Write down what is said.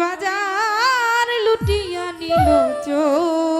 বাজার লুটিয়া নিল চোরা।